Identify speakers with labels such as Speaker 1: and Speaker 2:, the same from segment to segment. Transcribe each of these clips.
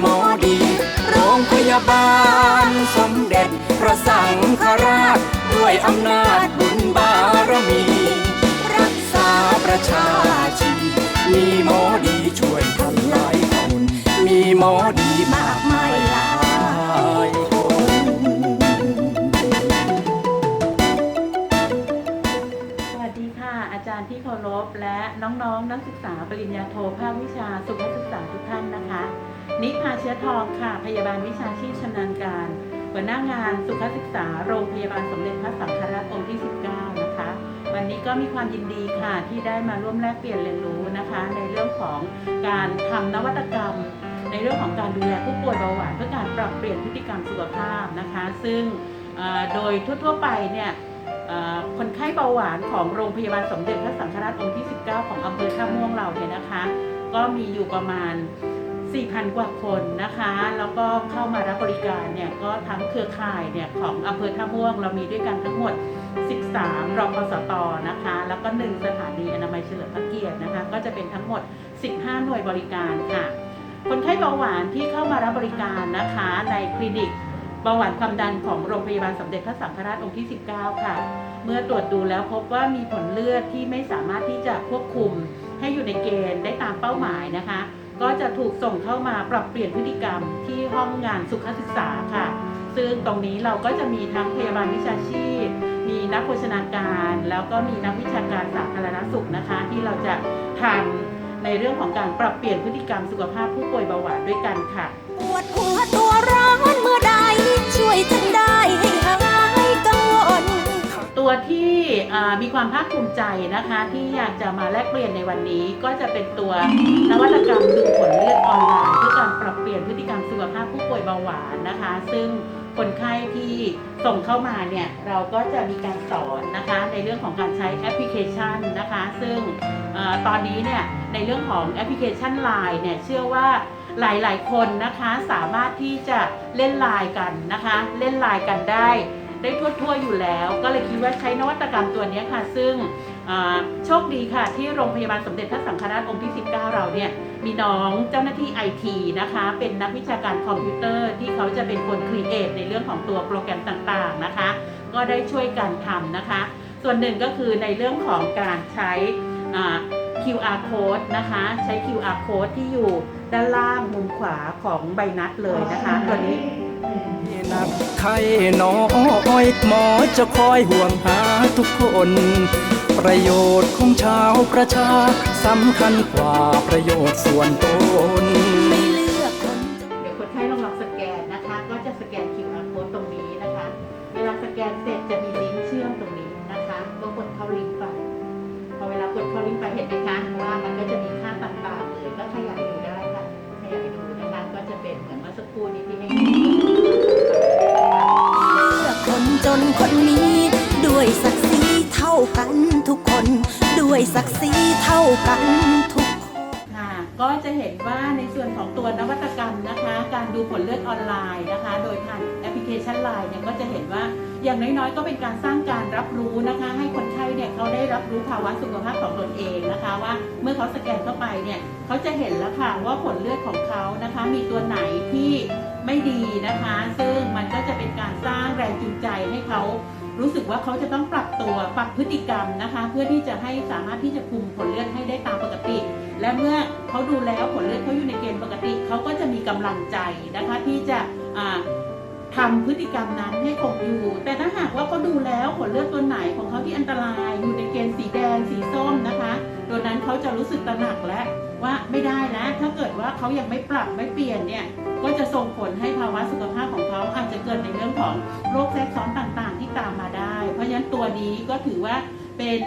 Speaker 1: หมอดี โรงพยาบาลสมเด็จพระสังฆราช ด้วยอำนาจบุญบารมี รักษาประชาชีมีหมอดีช่วยคนหลายคน มีหมอดีมากมายหลายคน
Speaker 2: สวัสดีค่ะ อาจารย์ที่เคารพและน้องๆนักศึกษาปริญญาโทภาควิชาสุขศึกษาทุกท่านนะคะ นิพาเชื้อทองค่ะ พยาบาลวิชาชีพชำนาญการหัวหน้างานสุขศึกษาโรงพยาบาลสมเด็จพระสังฆราชองค์ที่ 19 นะคะ วันนี้ก็มีความยินดีค่ะที่ได้มาร่วมแลกเปลี่ยนเรียนรู้นะคะ ในเรื่องของการทำนวัตกรรม ในเรื่องของการดูแลผู้ป่วยเบาหวานเพื่อการปรับเปลี่ยนพฤติกรรมสุขภาพนะคะ ซึ่งโดยทั่วๆไปเนี่ยคนไข้เบาหวานของโรงพยาบาลสมเด็จพระสังฆราชองค์ที่ 19 ของอำเภอท่าม่วงเราเนี่ยนะคะ ก็มีอยู่ประมาณ 4,000 กว่าคนนะคะ แล้วก็เข้ามารับบริการเนี่ยก็ทั้งเครือข่ายเนี่ยของอำเภอท่าม่วงเรามีด้วยกันทั้งหมด 13 รพสตนะคะ แล้วก็ 1 สถานีอนามัยเฉลิมพระเกียรตินะคะ ก็จะเป็นทั้งหมด 15 หน่วยบริการค่ะ คนไข้เบาหวานที่เข้ามารับบริการนะคะ ในคลินิกเบาหวานความดันของโรงพยาบาลสมเด็จพระสังฆราชองค์ที่ 19 ค่ะ เมื่อตรวจดูแล้วพบว่ามีผลเลือดที่ไม่สามารถที่จะควบคุมให้อยู่ในเกณฑ์ได้ตามเป้าหมายนะคะ ก็จะถูกส่งเข้ามาปรับเปลี่ยนพฤติกรรมที่ห้องงานสุขศึกษาค่ะ ซึ่งตรงนี้เราก็จะมีทั้งพยาบาลวิชาชีพ มีนักโภชนาการ แล้วก็มีนักวิชาการสาธารณสุขนะคะ ที่เราจะทำในเรื่องของการปรับเปลี่ยนพฤติกรรมสุขภาพผู้ป่วยเบาหวานด้วยกันค่ะ
Speaker 3: ปวดหัวตัวร้อนเมื่อใดช่วยฉันได้ให้หาย
Speaker 2: ตัวที่มีความภาคภูมิใจนะคะ ที่อยากจะมาแลกเปลี่ยนในวันนี้ ก็จะเป็นตัวนวัตกรรมดูผลเลือดออนไลน์เพื่อการปรับเปลี่ยนพฤติกรรมสุขภาพผู้ป่วยเบาหวานนะคะ ซึ่งคนไข้ที่ส่งเข้ามาเนี่ยเราก็จะมีการสอนนะคะในเรื่องของการใช้แอปพลิเคชันนะคะ ซึ่งอตอนนี้เนี่ยในเรื่องของแอปพลิเคชัน Line เนี่ยเชื่อว่าหลายๆ คนนะคะสามารถที่จะเล่นไลน์กันนะคะ เล่นไลน์กันได้ ได้ทั่วๆอยู่แล้ว ก็เลยคิดว่าใช้นวัตกรรมตัวนี้ค่ะ ซึ่งโชคดีค่ะ ที่โรงพยาบาลสมเด็จพระสังฆราชองค์ที่ 19 เราเนี่ยมีน้องเจ้าหน้าที่ไอทีนะคะ เป็นนักวิชาการคอมพิวเตอร์ที่เขาจะเป็นคนครีเอทในเรื่องของตัวโปรแกรมต่างๆนะคะ ก็ได้ช่วยกันทำนะคะ ส่วนหนึ่งก็คือในเรื่องของการใช้ QR code นะคะ ใช้ QR code ที่อยู่ด้านล่างมุมขวาของใบนัดเลยนะคะ ตัวนี้
Speaker 1: นักไข้น้อยหมอจะคอยห่วงหาทุกคน ประโยชน์ของชาวประชาสำคัญกว่าประโยชน์ส่วนตน
Speaker 3: ไม่เลือกคน
Speaker 2: เดี๋ยวคนไข้ลองลองสแกนนะคะ ก็จะสแกน QR code ตรงนี้นะคะ เวลาสแกนเสร็จจะมีลิงก์เชื่อมตรงนี้นะคะก็กดเข้าลิงก์ไปพอเวลากดเข้าลิงก์ไปเห็นไหมคะว่ามันก็จะมีค่าต่างๆเลยก็ขย นคนนี้ ด้
Speaker 3: วยศักดิ์ศรีเท่ากันทุกคน ด้วยศักดิ์ศรีเท่ากันทุกคน
Speaker 2: ค่ะก็จะเห็นว่าในส่วนของตัวนวัตกรรมนะคะ การดูผลเลือดออนไลน์นะคะ โดยผ่านแอปพลิ ชันไลน์เนี่ยก็จะเห็นว่าอย่างน้อยๆ ก็เป็นการสร้างการรับรู้นะคะ ให้คนไข้เนี่ยเขาได้รับรู้ภาวะสุขภาพของตนเองนะคะ ว่าเมื่อเขาสแกนเข้าไปเนี่ยเขาจะเห็นแล้วค่ะว่าผลเลือดของเขานะคะ มีตัวไหนที่ไม่ดีนะคะ ซึ่งมันก็จะเป็นการสร้างแรงจูงใจให้เขารู้สึกว่าเขาจะต้องปรับตัวปรับพฤติกรรมนะคะ เพื่อที่จะให้สามารถที่จะคุมผลเลือดให้ได้ตามปกติ และเมื่อเขาดูแล้วผลเลือดเขาอยู่ในเกณฑ์ปกติเขาก็จะมีกำลังใจนะคะที่จะ ทำทำพฤติกรรมนั้นให้คงอยู่ แต่ถ้าหากว่าเขาดูแล้วผลเลือดตัวไหนของเขาที่อันตรายอยู่ในเกณฑ์สีแดงสีส้มนะคะตัวนั้นเขาจะรู้สึกตระหนักแล้วว่าไม่ได้แล้วถ้าเกิดว่าเขายังไม่ปรับไม่เปลี่ยนเนี่ยก็จะส่งผลให้ภาวะสุขภาพของเขาอาจจะเกิดในเรื่องของโรคแทรกซ้อนต่างๆ ที่ตามมาได้ เพราะฉะนั้นตัวนี้ก็ถือว่า เป็น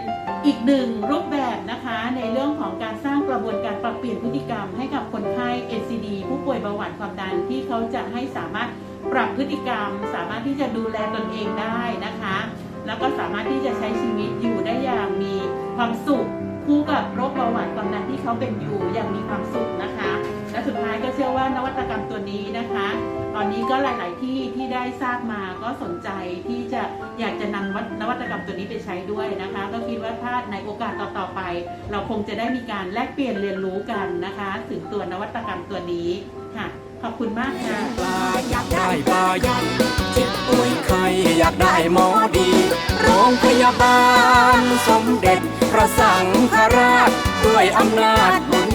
Speaker 2: อีกหนึ่งรูปแบบนะคะในเรื่องของการสร้างกระบวนการปรับเปลี่ยนพฤติกรรมให้กับคนไข้ NCD ผู้ป่วยเบาหวานความดันที่เขาจะให้สามารถปรับพฤติกรรม สามารถที่จะดูแลตนเองได้นะคะ แล้วก็สามารถที่จะใช้ชีวิตอยู่ได้อย่างมีความสุขคู่กับโรคเบาหวานความดันที่เขาเป็นอยู่อย่างมีความสุขนะคะ และสุดท้ายก็เชื่อว่านวัตกรรมตัวนี้นะคะ ตอนนี้ก็หลาย ๆ ที่ที่ได้ทราบมาก็สนใจที่จะอยากจะนำวัตนวัตกรรมตัวนี้ไปใช้ด้วยนะคะ ก็คิดว่าถ้าในโอกาสต่อ ๆ ไป เราคงจะได้มีการแลกเปลี่ยนเรียนรู้กันนะคะ ถึงตัวนวัตกรรมตัวนี้ค่ะ ขอบคุณมากค่ะ
Speaker 1: ปลาอยากได้ปลาใหญ่เจ็บป่วยไข้อยากได้หมอดี โรงพยาบาล สมเด็จพระสังฆราชด้วยอำนาจบุญ